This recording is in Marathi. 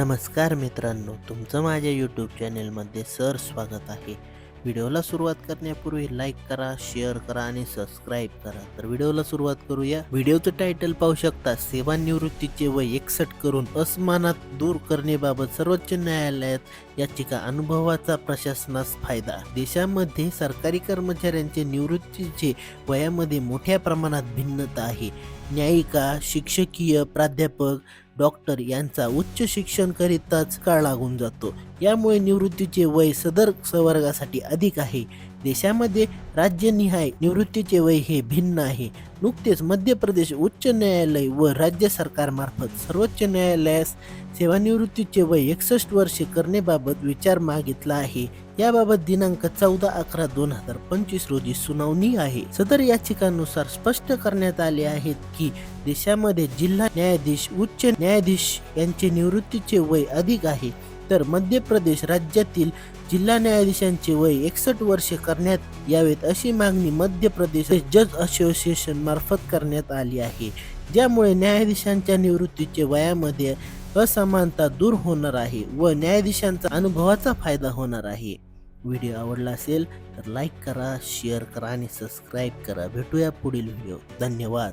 नमस्कार मित्रांनो तुमचं माझ्या यूट्यूब चॅनेलमध्ये सर स्वागत आहे. व्हिडिओला सुरुवात करण्यापूर्वी लाईक करा शेअर करा आणि सबस्क्राईब करा. तर व्हिडिओला सुरुवात करूया. व्हिडिओचं टायटल पाहू शकता सेवानिवृत्तीचे वय एकसट करून असमानात दूर करण्याबाबत सर्वोच्च न्यायालयात याचिका अनुभवाचा प्रशासनास फायदा. देशामध्ये सरकारी कर्मचाऱ्यांचे निवृत्तीचे वयामध्ये मोठ्या प्रमाणात भिन्नता आहे. न्यायिका शिक्षकीय प्राध्यापक डॉक्टर यांचा उच्च शिक्षण करिताच काळ लागून जातो. यामुळे निवृत्तीचे वय सदर संवर्गासाठी अधिक आहे. देशामध्ये राज्यनिहाय निवृत्तीचे वय हे भिन्न आहे. नुकतेच मध्य प्रदेश उच्च न्यायालय व राज्य सरकारमार्फत सर्वोच्च न्यायालयास सेवानिवृत्तीचे वय एकसष्ट वर्षे करण्याबाबत विचार मागितला आहे. याबाबत दिनांक चौदा अकरा दोन हजार पंचवीस रोजी सुनावणी आहे. सदर याचिकानुसार स्पष्ट करण्यात आले आहेत की देशामध्ये जिल्हा न्यायाधीश उच्च न्यायाधीश यांचे निवृत्तीचे वय अधिक आहे. तर मध्य प्रदेश राज्यातील जिल्हा न्यायाधीशांचे वय एकसष्ट वर्षे करण्यात यावेत अशी मागणी मध्य प्रदेश जज असोसिएशन मार्फत करण्यात आली आहे. ज्यामुळे न्यायाधीशांच्या निवृत्तीचे वयामध्ये असमानता दूर होणार आहे व न्यायाधीशांचा अनुभवाचा फायदा होणार आहे. व्हिडिओ आवडला असेल तर लाईक करा शेअर करा आणि सबस्क्राईब करा. भेटूया पुढील व्हिडिओ धन्यवाद.